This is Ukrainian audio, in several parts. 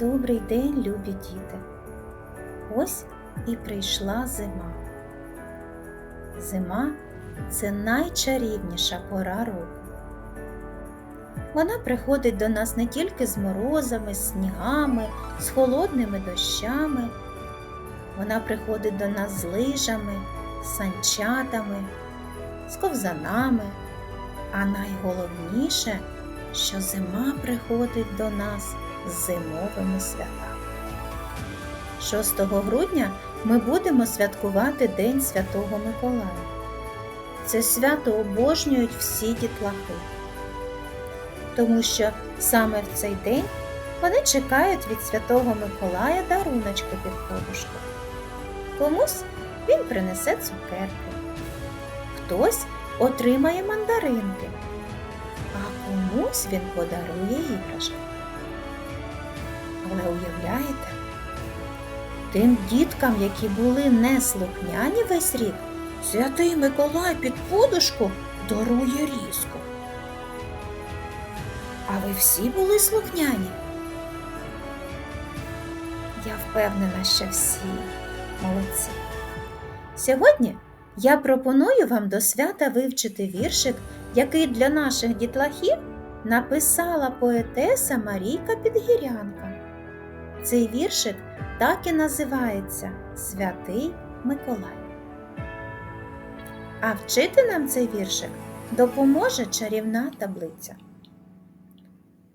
Добрий день, любі діти. Ось і прийшла зима. Зима це найчарівніша пора року. Вона приходить до нас не тільки з морозами, з снігами, з холодними дощами. Вона приходить до нас з лижами, санчатами, з ковзанами. А найголовніше, що зима приходить до нас зимовими святами. 6 грудня ми будемо святкувати День Святого Миколая. Це свято обожнюють всі дітлахи, тому що саме в цей день вони чекають від Святого Миколая даруночки під подушку. Комусь він принесе цукерки, хтось отримає мандаринки, а комусь він подарує іграшки. Але уявляєте, тим діткам, які були неслухняні весь рік, святий Миколай під подушку дарує різку. А ви всі були слухняні? Я впевнена, що всі молодці. Сьогодні я пропоную вам до свята вивчити віршик, який для наших дітлахів написала поетеса Марійка Підгірянка. Цей віршик так і називається Святий Миколай. А вчити нам цей віршик допоможе чарівна таблиця.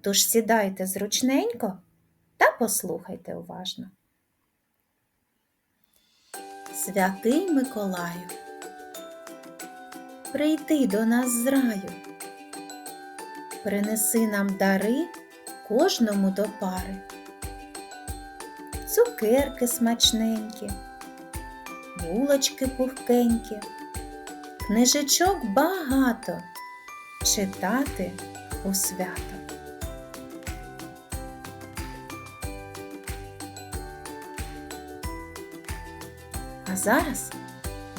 Тож сідайте зручненько та послухайте уважно. Святий Миколаю, прийди до нас з раю, принеси нам дари кожному до пари цукерки смачненькі, булочки пухкенькі, книжечок багато читати у свято. А зараз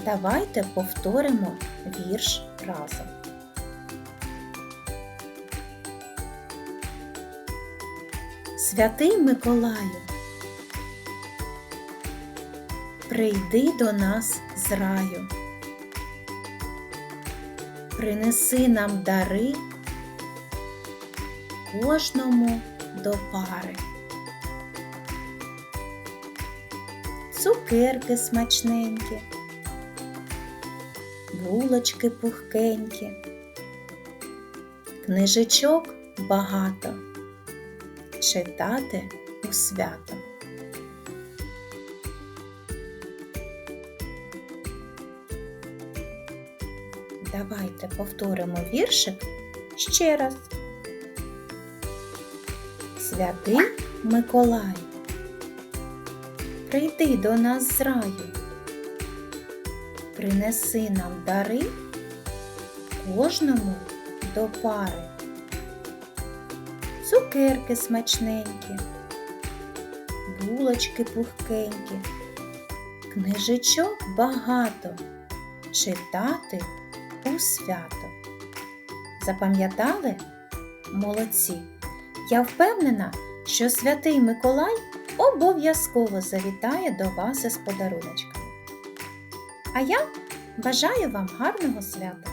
давайте повторимо вірш разом. Святий Миколаю, прийди до нас з раю, принеси нам дари кожному до пари. Цукерки смачненькі, булочки пухкенькі, книжечок багато читати у свято. Давайте повторимо віршик ще раз. Святий Миколай, прийди до нас з раю, принеси нам дари кожному до пари, цукерки смачненькі, булочки пухкенькі, книжечок багато читати у свято. Запам'ятали? Молодці! Я впевнена, що святий Миколай обов'язково завітає до вас із подаруночками. А я бажаю вам гарного свята!